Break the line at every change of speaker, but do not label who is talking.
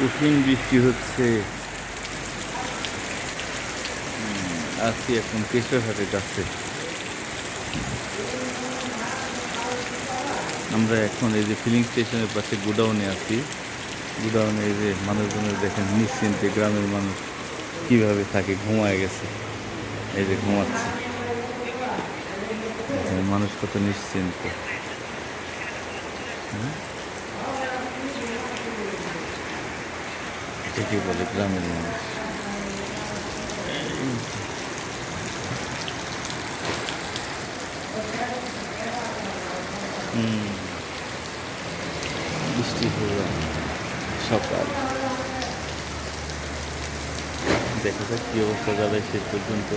কঠিন বৃষ্টি হচ্ছে। আছি এখন কেশরহাটের যাচ্ছে। আমরা এখন এই যে ফিলিং স্টেশনের পাশে গোডাউনে আছি। গোডাউনে এই যে মানুষজনের দেখেন নিশ্চিন্তে গ্রামের মানুষ কীভাবে থাকে, ঘুমায় গেছে। এই যে ঘুমাচ্ছে। মানুষ কত নিশ্চিন্ত। হুম? ঠিকই বলে? গ্রামের মানুষ। বৃষ্টি হয়ে সকাল। দেখা যাক কী অবস্থা যাবে শেষ পর্যন্ত।